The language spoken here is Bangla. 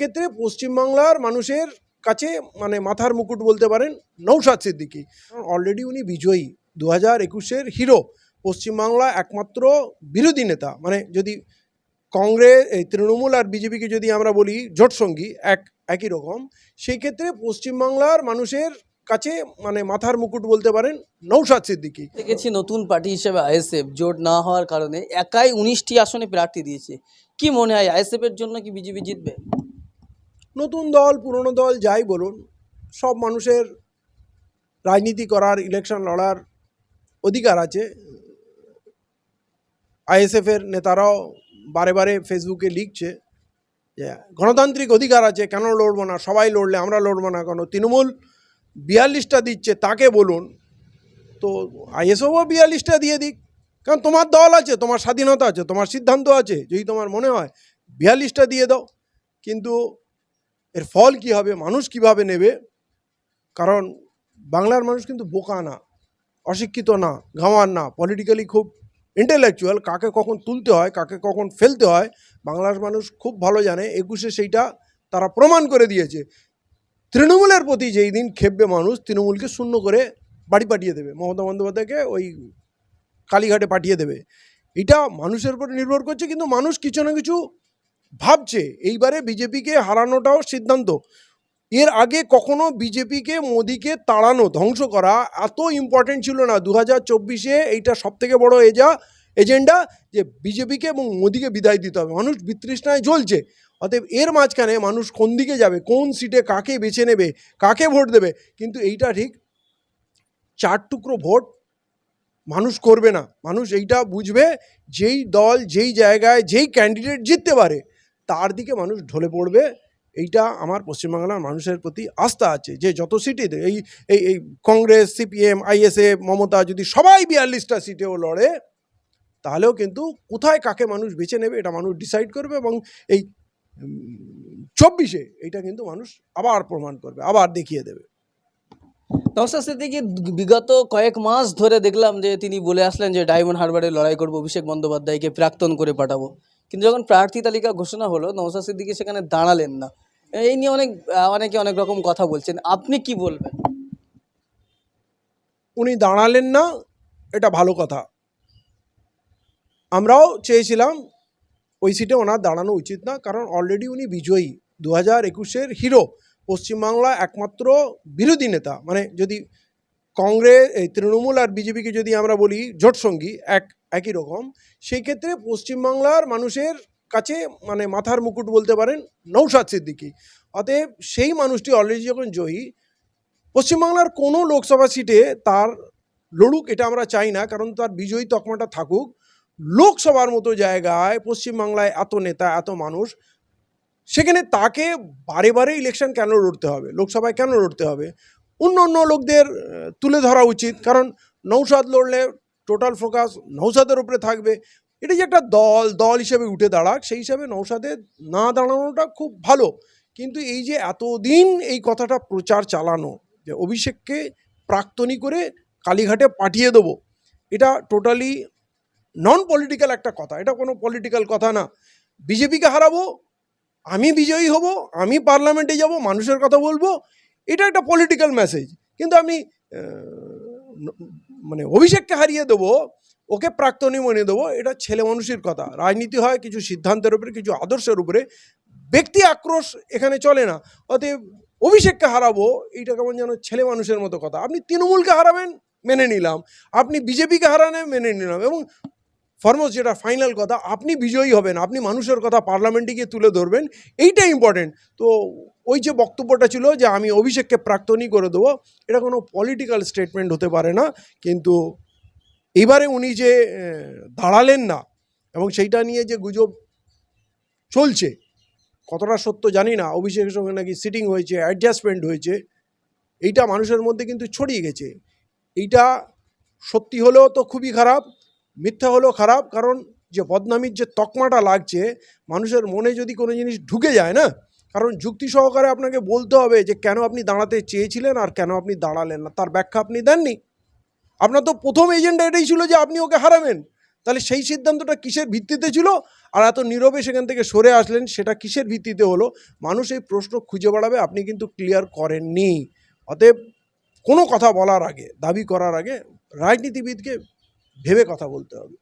ক্ষেত্রে পশ্চিমবাংলার মানুষের কাছে মানে মাথার মুকুট বলতে পারেন নৌসাদ সিদ্দিকি। অলরেডি উনি বিজয়ী। দু হাজার একুশের হিরো পশ্চিমবাংলা একমাত্র বিরোধী নেতা। মানে যদি কংগ্রেস তৃণমূল আর বিজেপিকে যদি আমরা বলি জোটসঙ্গী, এক, একই রকম সেই ক্ষেত্রে পশ্চিমবাংলার মানুষের কাছে মানে মাথার মুকুট বলতে পারেন নৌসাদ সিদ্দিকি। দেখেছি নতুন পার্টি হিসেবে আইএসএফ জোট না হওয়ার কারণে একাই উনিশটি আসনে প্রার্থী দিয়েছে। কি মনে হয় আইএসএফ এর জন্য কি বিজেপি জিতবে? নতুন দল, পুরনো দল, যাই বলুন, সব মানুষের রাজনীতি করার ইলেকশন লড়ার অধিকার আছে। আইএসএফের নেতারাও বারে বারে ফেসবুকে লিখছে যে, গণতান্ত্রিক অধিকার আছে, কেন লড়বো না? সবাই লড়লে আমরা লড়বো না কেন? তৃণমূল বিয়াল্লিশটা দিচ্ছে, তাকে বলুন। তো আইএসএফও বিয়াল্লিশটা দিয়ে দিক। কারণ তোমার দল আছে, তোমার স্বাধীনতা আছে, তোমার সিদ্ধান্ত আছে, যদি তোমার মনে হয়, বিয়াল্লিশটা দিয়ে দাও। কিন্তু এর ফল কি হবে? মানুষ কীভাবে নেবে? কারণ বাংলার মানুষ কিন্তু বোকা না, অশিক্ষিত না, গাঁওয়ার না পলিটিক্যালি খুব ইন্টেলেকচুয়াল কাকে কখন তুলতে হয়, কাকে কখন ফেলতে হয়, বাংলার মানুষ খুব ভালো জানে, একুশে সেইটা তারা প্রমাণ করে দিয়েছে। তৃণমূলের প্রতি যেই দিন খেপবে মানুষ, তৃণমূলকে শূন্য করে বাড়ি পাঠিয়ে দেবে, মমতা বন্দ্যোপাধ্যায়কে ওই কালীঘাটে পাঠিয়ে দেবে। এটা মানুষের উপর নির্ভর করছে, কিন্তু মানুষ কিছু না কিছু ভাবছে, এইবারে বিজেপিকে হারানোটাও সিদ্ধান্ত। এর আগে কখনো বিজেপিকে মোদিকে তাড়ানো, ধ্বংস করা এত ইম্পর্টেন্ট ছিল না। দু হাজার চব্বিশে এইটা সব থেকে বড় এজা, এজেন্ডা যে বিজেপিকে এবং মোদিকে বিদায় দিতে হবে। মানুষ বিতৃষ্ণায় জ্বলছে। অতএব এর মাঝখানে মানুষ কোন দিকে যাবে, কোন সিটে কাকে বেছে নেবে, কাকে ভোট দেবে, কিন্তু এইটা ঠিক চার টুকরো ভোট মানুষ করবে না। মানুষ এইটা বুঝবে, যেই দল, যেই জায়গায়, যেই ক্যান্ডিডেট জিততে পারে তার দিকে মানুষ ঢলে পড়বে। এইটা আমার পশ্চিমবাংলার মানুষের প্রতি আস্থা আছে যে যত সিটই দে- এই এই এই কংগ্রেস, সিপিএম, আইএসএফ, মমতা যদি সবাই বিয়াল্লিশটা সিটেও লড়ে, তাহলেও কিন্তু কোথায় কাকে মানুষ বেছে নেবে এটা মানুষ ডিসাইড করবে এবং এই চব্বিশে এইটা কিন্তু মানুষ আবার প্রমাণ করবে, আবার দেখিয়ে দেবে। বিগত কয়েক মাস ধরে দেখলাম যে তিনি বলে আসলেন যে ডায়মন্ড হারবারে লড়াই করব, অভিষেক বন্দ্যোপাধ্যায়কে প্রাক্তন করে পাঠাবো। কিন্তু যখন প্রার্থী তালিকা ঘোষণা হলো, নওশাদ সিদ্দিকি সেখানে দাঁড়ালেন না। এই নিয়ে অনেক অনেকে অনেক রকম কথা বলছেন। আপনি কি বলবেন? উনি দাঁড়ালেন না, এটা ভালো কথা। আমরাও চেয়েছিলাম ওই সিটে ওনার দাঁড়ানো উচিত না, কারণ অলরেডি উনি বিজয়ী। দু হাজার একুশের হিরো পশ্চিমবাংলা একমাত্র বিরোধী নেতা। মানে যদি কংগ্রেস, এই তৃণমূল আর বিজেপিকে যদি আমরা বলি জোটসঙ্গী, এক একই রকম। সেই ক্ষেত্রে পশ্চিমবাংলার মানুষের কাছে মানে মাথার মুকুট বলতে পারেন নৌসাদ সিদ্দিকি। অতএব সেই মানুষটি অলরেডি যখন জয়ী, পশ্চিমবাংলার কোনো লোকসভা সিটে তার লড়ুক এটা আমরা চাই না, কারণ তার বিজয়ী তকমাটা থাকুক। লোকসভার মতো জায়গায় পশ্চিমবাংলায় এত নেতা, এত মানুষ, সেখানে তাকে বারে বারে ইলেকশন কেন লড়তে হবে? লোকসভায় কেন লড়তে হবে? অন্য অন্য লোকদের তুলে ধরা উচিত, কারণ নৌসাদ লড়লে টোটাল ফোকাস নৌসাদের উপরে থাকবে। এটা যে একটা দল দল হিসেবে উঠে দাঁড়াক, সেই হিসাবে নৌসাদের না দাঁড়ানোটা খুব ভালো। কিন্তু এই যে এতদিন এই কথাটা প্রচার চালানো, যে অভিষেককে প্রাক্তনী করে কালীঘাটে পাঠিয়ে দেবো, এটা টোটালি নন পলিটিক্যাল একটা কথা। এটা কোনো পলিটিক্যাল কথা না। বিজেপিকে হারাবো, আমি বিজয়ী হব, আমি পার্লামেন্টে যাব, মানুষের কথা বলব, এটা একটা পলিটিক্যাল মেসেজ কিন্তু আমি মানে অভিষেককে হারিয়ে দেবো, ওকে প্রাক্তনী মনে দেবো, এটা ছেলে মানুষের কথা। রাজনীতি হয় কিছু সিদ্ধান্তের উপরে, কিছু আদর্শের উপরে। ব্যক্তি আক্রোশ এখানে চলে না। অতএব অভিষেককে হারাবো, এইটা কেমন যেন ছেলে মানুষের মতো কথা। আপনি তৃণমূলকে হারাবেন, মেনে নিলাম। আপনি বিজেপিকে হারানে মেনে নিলাম। এবং ফরমোস্ট যেটা ফাইনাল কথা, আপনি বিজয়ী হবেন, আপনি মানুষের কথা পার্লামেন্টে গিয়ে তুলে ধরবেন এইটা ইম্পর্টেন্ট তো ওই যে বক্তব্যটা ছিল যে আমি অভিষেককে প্রাক্তনী করে দেবো, এটা কোনো পলিটিক্যাল স্টেটমেন্ট হতে পারে না, কিন্তু এবারে উনি যে দাঁড়ালেন না, এবং সেইটা নিয়ে যে গুজব চলছে, কতটা সত্য জানি না, অভিষেকের সঙ্গে নাকি সিটিং হয়েছে অ্যাডজাস্টমেন্ট হয়েছে, এইটা মানুষের মধ্যে কিন্তু ছড়িয়ে গেছে। এইটা সত্যি হলেও তো খুবই খারাপ মিথ্যা হলেও খারাপ, কারণ যে বদনামির যে তকমাটা লাগছে, মানুষের মনে যদি কোনো জিনিস ঢুকে যায় না, কারণ যুক্তি সহকারে আপনাকে বলতে হবে যে কেন আপনি দাঁড়াতে চেয়েছিলেন আর কেন আপনি দাঁড়ালেন না, তার ব্যাখ্যা আপনি দেননি। আপনার তো প্রথম এজেন্ডা এটাই ছিল যে আপনি ওকে হারাবেন। তাহলে সেই সিদ্ধান্তটা কিসের ভিত্তিতে ছিল? আর এত নীরবে সেখান থেকে সরে আসলেন, সেটা কিসের ভিত্তিতে হলো? মানুষ এই প্রশ্ন খুঁজে বেড়াবে, আপনি কিন্তু ক্লিয়ার করেননি। অতএব কোনো কথা বলার আগে, দাবি করার আগে রাজনীতিবিদকে ভেবে কথা বলতে হবে।